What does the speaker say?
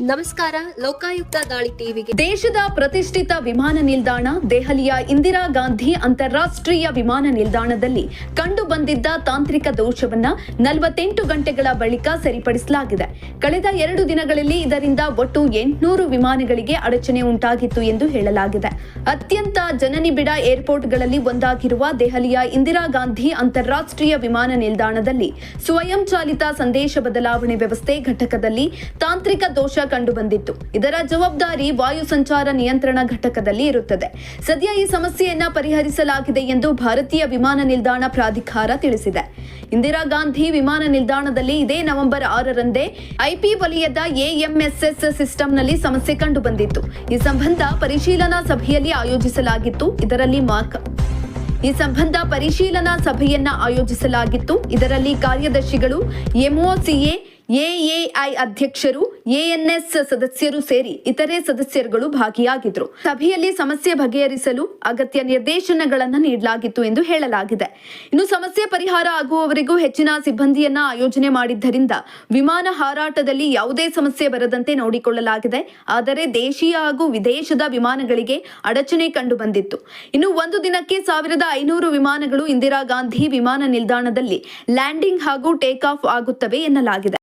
ನಮಸ್ಕಾರ, ಲೋಕಾಯುಕ್ತ ದಾಳಿ ಟಿವಿಗೆ. ದೇಶದ ಪ್ರತಿಷ್ಠಿತ ವಿಮಾನ ನಿಲ್ದಾಣ, ದೆಹಲಿಯ ಇಂದಿರಾ ಗಾಂಧಿ ಅಂತಾರಾಷ್ಟ್ರೀಯ ವಿಮಾನ ನಿಲ್ದಾಣದಲ್ಲಿ ಕಂಡು ಬಂದಿದ್ದ ತಾಂತ್ರಿಕ ದೋಷವನ್ನ ನಲವತ್ತೆಂಟು ಗಂಟೆಗಳ ಬಳಿಕ ಸರಿಪಡಿಸಲಾಗಿದೆ. ಕಳೆದ ಎರಡು ದಿನಗಳಲ್ಲಿ ಇದರಿಂದ ಒಟ್ಟು ಎಂಟುನೂರು ವಿಮಾನಗಳಿಗೆ ಅಡಚಣೆ ಉಂಟಾಗಿತ್ತು ಎಂದು ಹೇಳಲಾಗಿದೆ. ಅತ್ಯಂತ ಜನನಿಬಿಡ ಏರ್ಪೋರ್ಟ್ಗಳಲ್ಲಿ ಒಂದಾಗಿರುವ ದೆಹಲಿಯ ಇಂದಿರಾ ಗಾಂಧಿ ಅಂತಾರಾಷ್ಟ್ರೀಯ ವಿಮಾನ ನಿಲ್ದಾಣದಲ್ಲಿ ಸ್ವಯಂಚಾಲಿತ ಸಂದೇಶ ಬದಲಾವಣೆ ವ್ಯವಸ್ಥೆ ಘಟಕದಲ್ಲಿ ತಾಂತ್ರಿಕ ದೋಷ ಕಂಡುಬಂದಿತ್ತು. ಇದರ ಜವಾಬ್ದಾರಿ ವಾಯು ಸಂಚಾರ ನಿಯಂತ್ರಣ ಘಟಕದಲ್ಲಿ ಇರುತ್ತದೆ. ಸದ್ಯ ಈ ಸಮಸ್ಯೆಯನ್ನ ಪರಿಹರಿಸಲಾಗಿದೆ ಎಂದು ಭಾರತೀಯ ವಿಮಾನ ನಿಲ್ದಾಣ ಪ್ರಾಧಿಕಾರ ತಿಳಿಸಿದೆ. ಇಂದಿರಾ ಗಾಂಧಿ ವಿಮಾನ ನಿಲ್ದಾಣದಲ್ಲಿ ಇದೇ ನವೆಂಬರ್ ಆರರಂದೇ ಐಪಿ ವಲಯದ ಎಎಂಎಸ್ಎಸ್ ಸಿಸ್ಟಂನಲ್ಲಿ ಸಮಸ್ಯೆ ಕಂಡುಬಂದಿತ್ತು. ಈ ಸಂಬಂಧ ಪರಿಶೀಲನಾ ಸಭೆಯಲ್ಲಿ ಆಯೋಜಿಸಲಾಗಿತ್ತು. ಇದರಲ್ಲಿ ಮಾರ್ಕ್ ಈ ಸಂಬಂಧ ಪರಿಶೀಲನಾ ಸಭೆಯನ್ನ ಆಯೋಜಿಸಲಾಗಿತ್ತು. ಇದರಲ್ಲಿ ಕಾರ್ಯದರ್ಶಿಗಳು, ಎಂಒಸಿಎ, ಎಎಐ ಅಧ್ಯಕ್ಷರು ಎಎನ್ಎಸ್ ಸದಸ್ಯರು ಸೇರಿ ಇತರೆ ಸದಸ್ಯರುಗಳು ಭಾಗಿಯಾಗಿದ್ರು. ಸಭೆಯಲ್ಲಿ ಸಮಸ್ಯೆ ಬಗೆಹರಿಸಲು ಅಗತ್ಯ ನಿರ್ದೇಶನಗಳನ್ನು ನೀಡಲಾಗಿತ್ತು ಎಂದು ಹೇಳಲಾಗಿದೆ. ಇನ್ನು ಸಮಸ್ಯೆ ಪರಿಹಾರ ಆಗುವವರೆಗೂ ಹೆಚ್ಚಿನ ಸಿಬ್ಬಂದಿಯನ್ನ ಆಯೋಜನೆ ಮಾಡಿದ್ದರಿಂದ ವಿಮಾನ ಹಾರಾಟದಲ್ಲಿ ಯಾವುದೇ ಸಮಸ್ಯೆ ಬರದಂತೆ ನೋಡಿಕೊಳ್ಳಲಾಗಿದೆ. ಆದರೆ ದೇಶೀಯ ಹಾಗೂ ವಿದೇಶದ ವಿಮಾನಗಳಿಗೆ ಅಡಚಣೆ ಕಂಡು ಬಂದಿತ್ತು ಇನ್ನು ಒಂದು ದಿನಕ್ಕೆ ಸಾವಿರದ ಐನೂರು ವಿಮಾನಗಳು ಇಂದಿರಾ ಗಾಂಧಿ ವಿಮಾನ ನಿಲ್ದಾಣದಲ್ಲಿ ಲ್ಯಾಂಡಿಂಗ್ ಹಾಗೂ ಟೇಕ್ ಆಫ್ ಆಗುತ್ತವೆ ಎನ್ನಲಾಗಿದೆ.